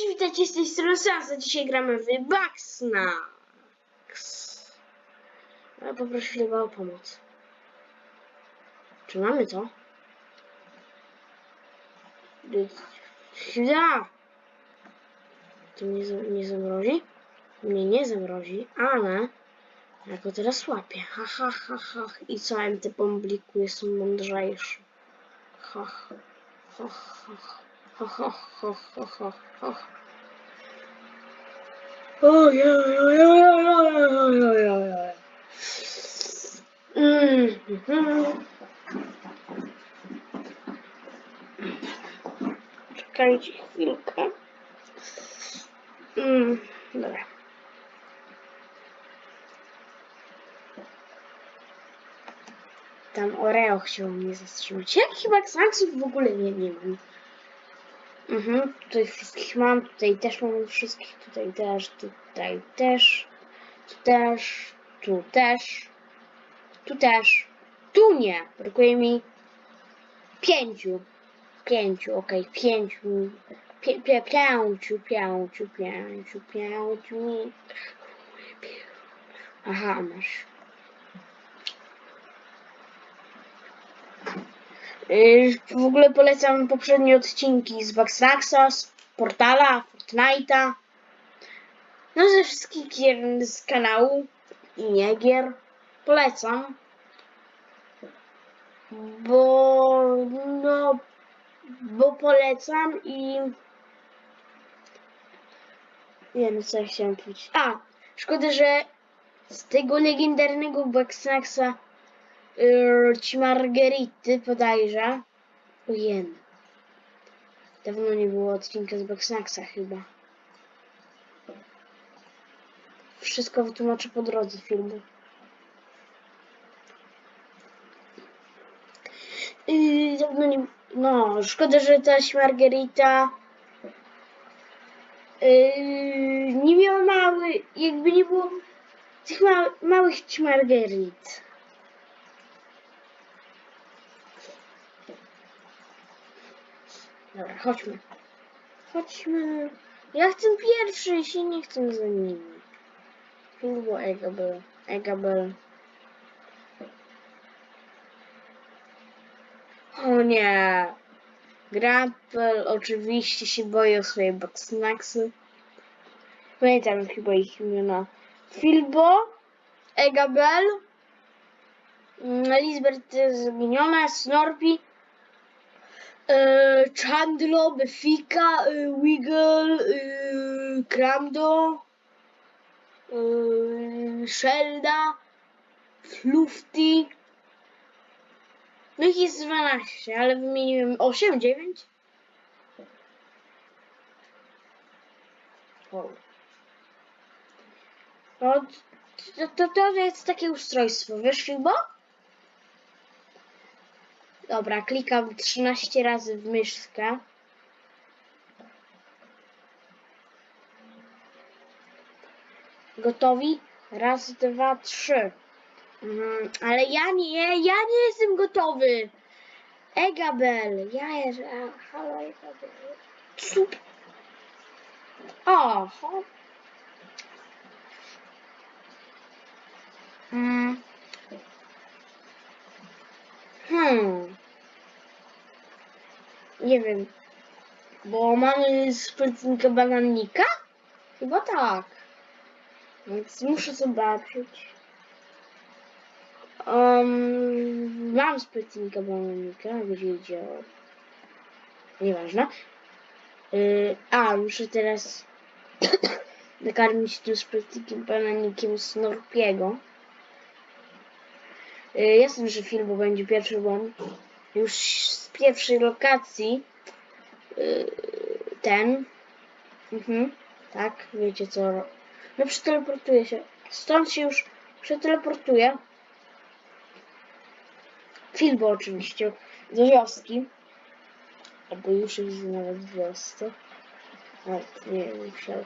Cześć, witajcie z tej strony Sansa. Dzisiaj gramy w Bugsnax. Ale poproszę chyba o pomoc. Czy mamy to? Chwila! To mnie nie zamrozi? Mnie nie zamrozi, ale ja go teraz łapię. Ha, ha, ha, ha. I co MT Bombliku jest mądrzejszy. Ha, ha, ha, ha. Ha, ha, ha, ha, ha, ha. Oj, oj, oj, oj, oj, oj, oj, oj. Mm, mhm. Czekajcie chwilkę. Mm, dobra. Tam Oreo chciał mnie zatrzymać. Jak chyba Xaxów w ogóle nie, nie mam. Mhm, tutaj wszystkich mam, tutaj też mam wszystkich, tutaj też, tutaj też, tu też, tu też, tu też, tu nie, brakuje mi pięciu, pięciu, okej, pięciu, pie, pie, pięciu, pięciu, pięciu, pięciu, aha, masz. W ogóle polecam poprzednie odcinki z Baxnaxa, z Portala, Fortnite'a. No ze wszystkich gier z kanału i nie gier. Polecam. Bo no bo polecam i nie wiem co ja chciałem powiedzieć. A, szkoda, że z tego legendarnego Baxnaxa ci margerity bodajże. Ojen. Dawno nie było odcinka z Backsnacksa chyba. Wszystko wytłumaczę po drodze filmu. Yy, dawno nie... No, szkoda, że ta margerita yy, nie miała mały, jakby nie było tych ma, małych margerit. Dobra, chodźmy. Chodźmy. Ja chcę pierwszy, się nie chcę za nimi. Turbo Egabel. Egabel. O nie. Grapple oczywiście się boi o swoje boxnaxy. Pamiętam chyba ich imiona. Filbo, Egabel, Lisbeth jest zamieniona, Snorpi, e, Chandlo, Befika, e, Wiggle, e, Kramdo, e, Shelda, Flufty. No ich jest 12, ale wymieniłem 8, 9. Wow. No, to, to, to jest takie ustrojstwo, wiesz, Filbo? Dobra, klikam 13 razy w myszkę. Gotowi? Raz, dwa, trzy. Mhm, ale ja nie, ja nie jestem gotowy. Egabel, ja jestem. Halo, Egabel. Sup. O, ho. Mm. Hmm. Nie wiem. Bo mamy sprytnika bananika? Chyba tak. Więc muszę zobaczyć. Um, mam sprytnika bananika. Gdzie idzie? Nieważne. Yy, a, muszę teraz nakarmić tym sprytnikiem bananikiem Snorpiego. Y, Jasne, że film będzie pierwszy, bo już z pierwszej lokacji y, ten. Mhm, tak, wiecie co. No przeteleportuje się. Stąd się już przeteleportuje. Filbo oczywiście do wioski. Albo już jest nawet w wiosce. Nawet nie musiał.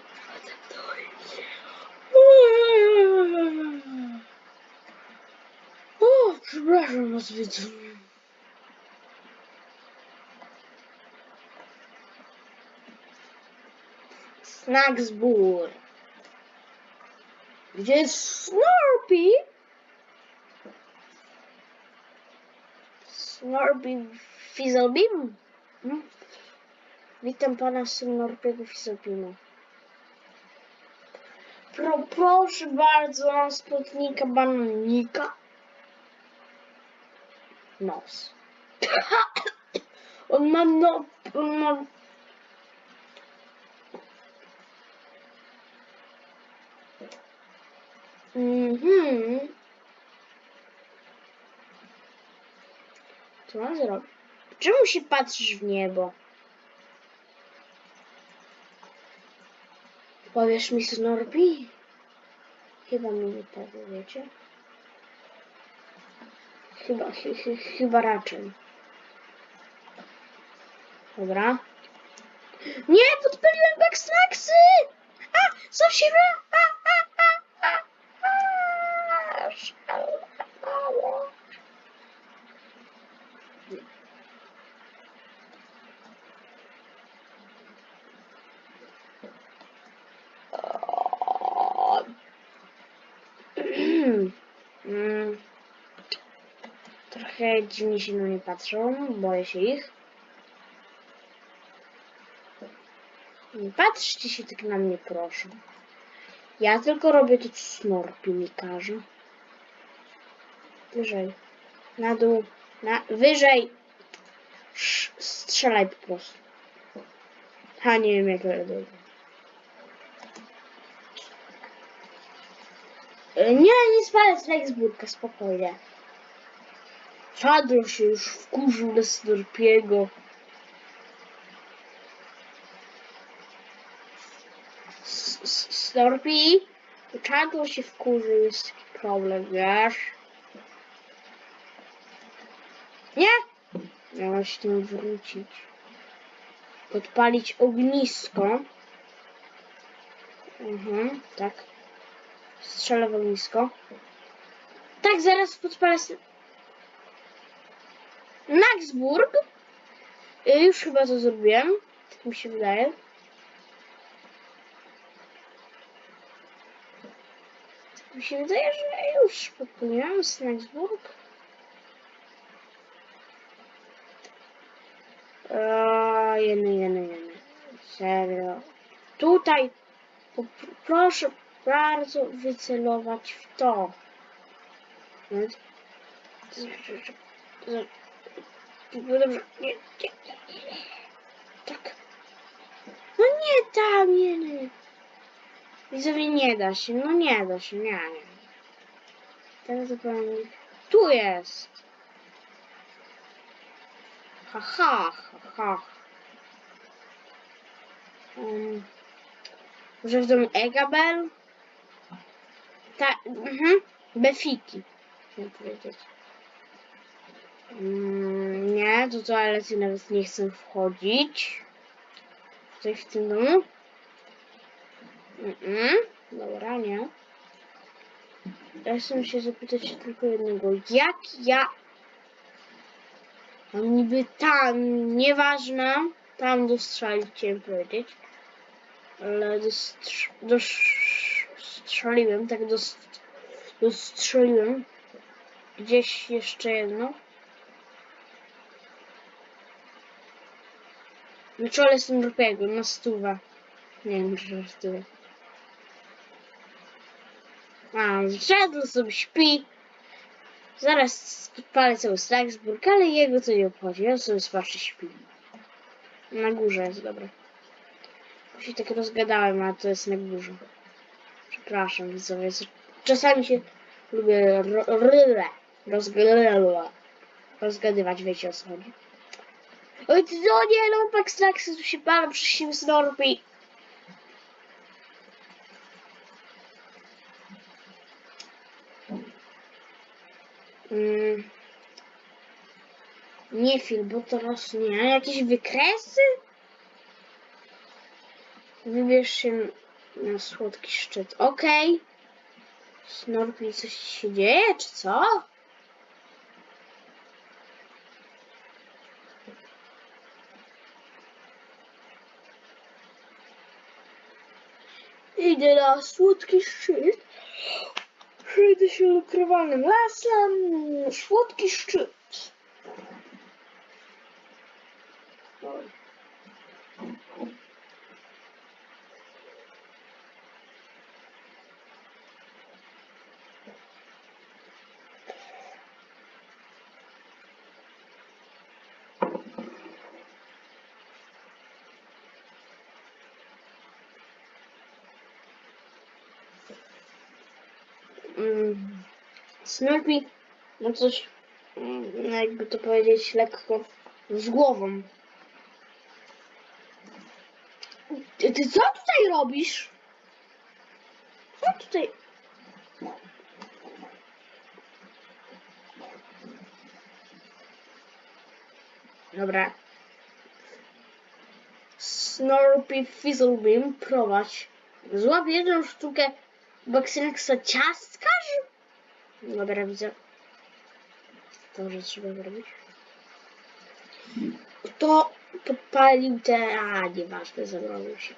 O, przepraszam was widzowie. Snacksburg. Gdzie Snorpy? Snorpy Fizzlebeam? Hmm? Witam pana Snorpiego Fizzlebeama. Pro, proszę bardzo, spotnika bananika. Nos. On ma no... On ma... Mhm. Co mam zrobić? Czemu się patrzysz w niebo? Powiesz mi Snorpi? Chyba mi nie powie, wiecie? Chyba, chy, chy, chyba raczej. Dobra. Nie, podpaliłem backsnacksy! A, co się a, szalało. Mm. Trochę dziwnie się na mnie patrzą, boję się ich. Nie patrzcie się tak na mnie, proszę. Ja tylko robię to, co Snorpi mi każe. Wyżej. Na dół. Na... Wyżej! Strzelaj po prostu. Ha, nie wiem jak robię. E, Nie, nie spalę z Lexburga, spokojnie. Fadro się już wkurzył na Snorpiego. Snorpi, Czadło się wkurzył, jest taki problem, wiesz? Nie! Miałaś się wrócić. Podpalić ognisko. Mhm, tak. Strzelę w ognisko. Tak, zaraz podpalę... s- Naxburg. Y, Już chyba to zrobiłem. Tak mi się wydaje. Tak mi się wydaje, że już podpaliłem Snacksburg. Jeny, jeny, jeny. Serio. Tutaj proszę bardzo wycelować w to. Tak. No nie tam, nie, nie. Widzowie, nie da się, no nie da się, nie, nie. Teraz powiem, tu jest. Ha, ha, ha. Um, może w domu Egabel? Tak, mhm, Befiki, chciałem powiedzieć. Mm, nie, do toalety nawet nie chcę wchodzić. Tutaj w tym domu? Mm Dobra, nie. Ja chcę się zapytać tylko jednego. Jak ja... Niby tam, nieważne, tam dostrzelić, chciałem powiedzieć. Ale dostrz... dostrzeliłem, tak dost... dostrzeliłem. Gdzieś jeszcze jedno. Na czole Snorpiego, na stówę. Nie wiem, czy stówę. A, zszedł sobie śpi. Zaraz podpalę cały Slagsburg, ale jego to nie obchodzi. On sobie spaczy śpi. Na górze jest, dobra. Bo się tak rozgadałem, a to jest na górze. Przepraszam, widzowie. Czasami się lubię ryle rozgadać. Rozgadywać, wiecie o co chodzi. Oj, no nie, no, Backslacksy tu się palą przez siebie Snorpi. Mm. Nie film, bo to rośnie. Jakieś wykresy? Wybierz się na słodki szczyt. Okej. Snorpi, coś się dzieje, czy co? Idę na słodki szczyt. Przejdę się lukrowanym lasem. Słodki szczyt. Oj. Mm, Snorpy ma coś, no jakby to powiedzieć, lekko z głową. Ty, ty co tutaj robisz? Co tutaj? Dobra. Snorpy Fizzlebeam, prowadź. Złap jedną sztukę Boxynexa ciastkarz? Dobra, widzę. To, że trzeba zrobić. To podpalił te... A, nieważne, zabrał się.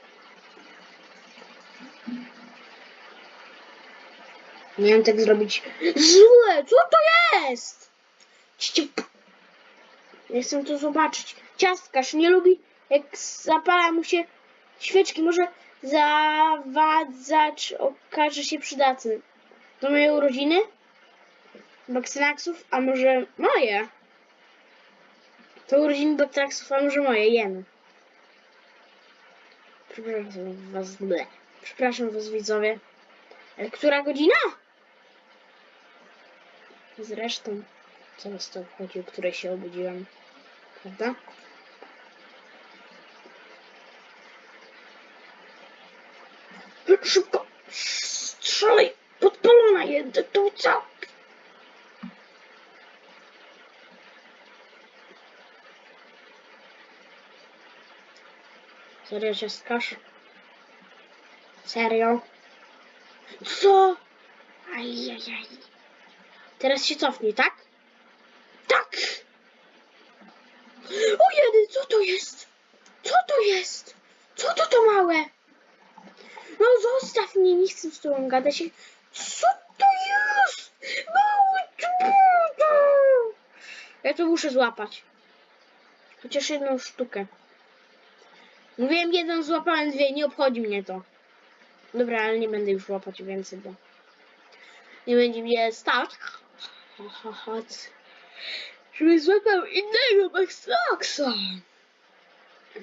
Miałem tak zrobić. Złe, co to jest? Ciu- Nie chcę to zobaczyć. Ciastkarz nie lubi, jak zapala mu się świeczki. Może zawadzacz okaże się przydatny. To moje urodziny? Baksynaksów? A może moje? To urodziny Baksynaksów, a może moje? Jemy. Przepraszam was, ble. Przepraszam was widzowie. Ale która godzina? Zresztą, co was to obchodzi, o której się obudziłem? Prawda? Szybko! Strzelaj! Podpalona jedę tu co? Serio, ciastkarz? Serio? Co? Ajajaj. Teraz się cofnij, tak? Tak! O jedy, co to jest? Co to jest? Co to to małe? No zostaw mnie, nie chcę z tobą gadać. Co to jest? Mały czubek! Ja to muszę złapać. Chociaż jedną sztukę. Mówiłem jeden, złapałem dwie, nie obchodzi mnie to. Dobra, ale nie będę już łapać więcej, bo nie będzie mnie stać. Żeby złapał innego Maxlaxa.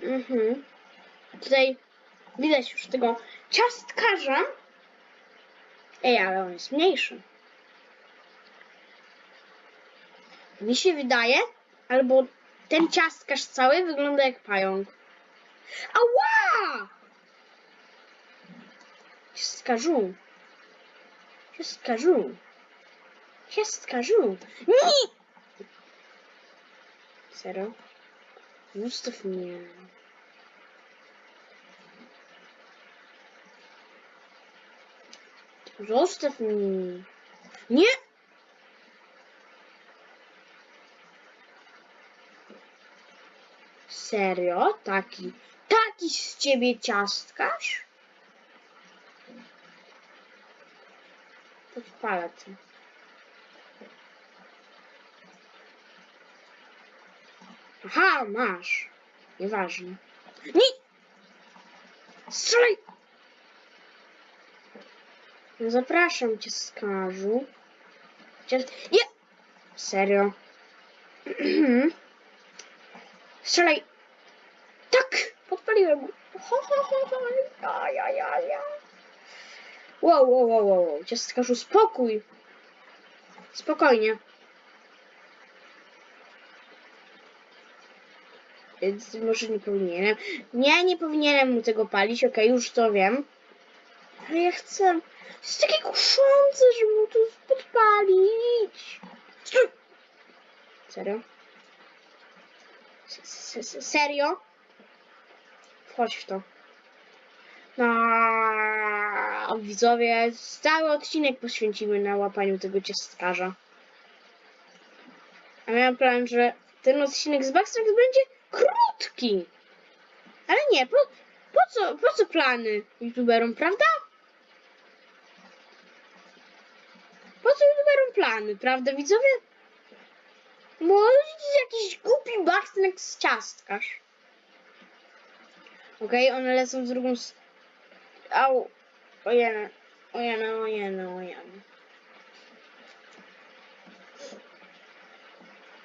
Mhm. Tutaj widać już tego ciastkarza. Ej, ale on jest mniejszy. Mi się wydaje, albo ten ciastkarz cały wygląda jak pająk. Ała! Ciastkarzu. Ciastkarzu. Ciastkarzu. Nie! Serio? Zostaw mnie. Zostaw mnie. Nie! Serio? Taki, taki z ciebie ciastkarz? Podpalę to. Aha, masz. Nieważne. Nie! Strzelaj! No zapraszam cię, skarżu. Chociaż... Nie! Serio. Strzelaj! Go. Ho, ho, ho, ho. Ja, ja, ja, ja. Wow, wow, wow, wow. Ciastkarzu, spokój. Spokojnie. Więc może nie powinienem. Nie, nie powinienem mu tego palić, okej, już to wiem. Ale ja chcę. Jest takie kuszące, żeby mu to podpalić. Serio? S- s- Serio? Chodź w to. No, widzowie, cały odcinek poświęcimy na łapaniu tego ciaskarza. A miałem plan, że ten odcinek z Backstreet będzie krótki. Ale nie, po, po, co, po co plany youtuberom, prawda? Po co youtuberom plany, prawda widzowie? Bo jakiś głupi Backstreet z ciastkarz. Okej, one lecą w drugą s- Au. Ojene. Ojene, ojene, ojene.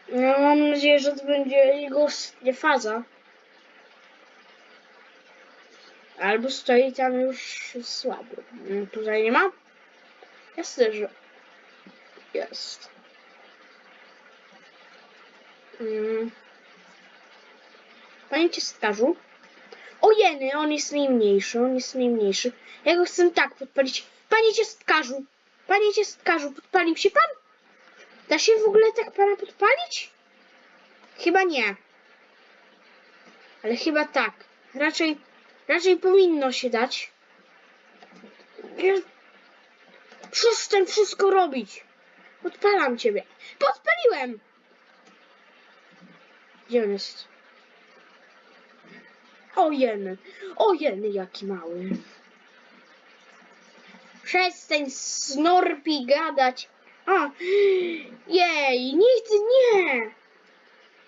No, mam nadzieję, że to będzie jego ostatnia faza. Albo stoi tam już słabo. Mm, Tutaj nie ma? Jasne, że jest. Mm. Panie. O jeny, on jest najmniejszy, on jest najmniejszy. Ja go chcę tak podpalić. Panie ciastkarzu, panie ciastkarzu, podpalił się pan? Da się w ogóle tak pana podpalić? Chyba nie. Ale chyba tak. Raczej, raczej powinno się dać. Ja Przestań wszystko robić. Podpalam ciebie. Podpaliłem! Gdzie on jest? O jeny, o jeny, jaki mały. Przestań snorpi gadać. O, jej, nigdy nie.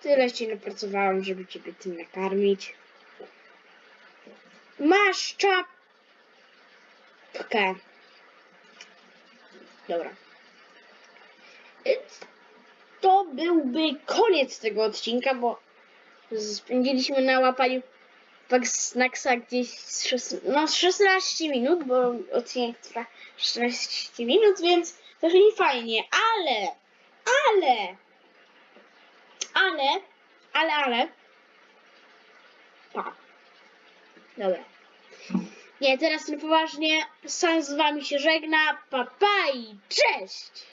Tyle ci napracowałam, żeby ciebie tym nakarmić. Masz czapkę. Dobra. To byłby koniec tego odcinka, bo spędziliśmy na łapaniu Snacksa gdzieś z, szes- no, z 16 minut, bo odcinek trwa 16 minut, więc trochę nie fajnie, ale, ale, ale, ale, ale, pa. Dobra. Nie, teraz poważnie, sam z wami się żegna, pa, pa i cześć!